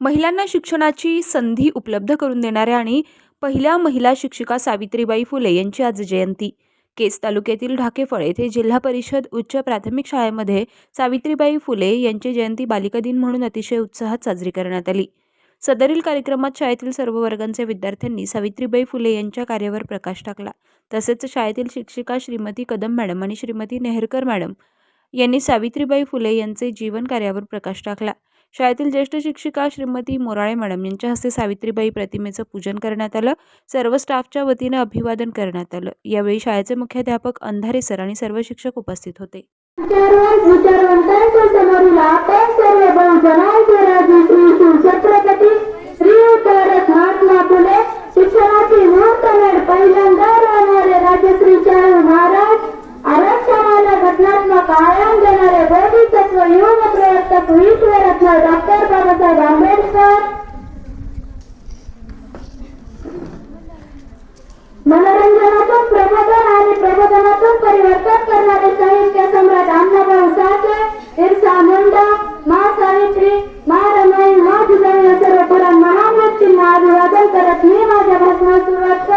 महिलांना शिक्षणाची संधी उपलब्ध करून देणाऱ्या आणि पहिल्या महिला शिक्षिका सावित्रीबाई फुले यांची आज जयंती. केस तालुक्यातील ढाकेफळ येथे जिल्हा परिषद उच्च प्राथमिक शाळेमध्ये सावित्रीबाई फुले यांची जयंती बालिका दिन म्हणून अतिशय उत्साहात साजरी करण्यात आली. सदरील कार्यक्रमात शाळेतील सर्व वर्गांचे विद्यार्थ्यांनी सावित्रीबाई फुले यांच्या कार्यावर प्रकाश टाकला. तसेच शाळेतील शिक्षिका श्रीमती कदम मॅडम आणि श्रीमती नेहरकर मॅडम यांनी सावित्रीबाई फुले यांचे जीवन कार्यावर प्रकाश टाकला. शाळेतील ज्येष्ठ शिक्षिका श्रीमती मोराळे मॅडम यांच्या हस्ते सावित्रीबाई प्रतिमेचं पूजन करण्यात आलं. सर्व स्टाफच्या वतीनं अभिवादन करण्यात आलं. यावेळी शाळेचे मुख्याध्यापक अंधारे सर आणि सर्व शिक्षक उपस्थित होते. महाराज आरक्षणाला घटनात्मक आयाम देणारे बोधी तत्व युग प्रवर्तक विश्वरत्न डॉक्टर बाबासाहेब आंबेडकर मनोरंजनातून प्रबोधन आणि प्रबोधनातून परिवर्तन करणारे साहित्य सम्राट अण्णाभाऊ साठे बिरसा मुंडा मा सावित्री मा रमाई मा जिजाऊ या सर्व पुराण महान व्यक्तींना अभिवादन करत मी माझ्या भाषणास सुरुवात करते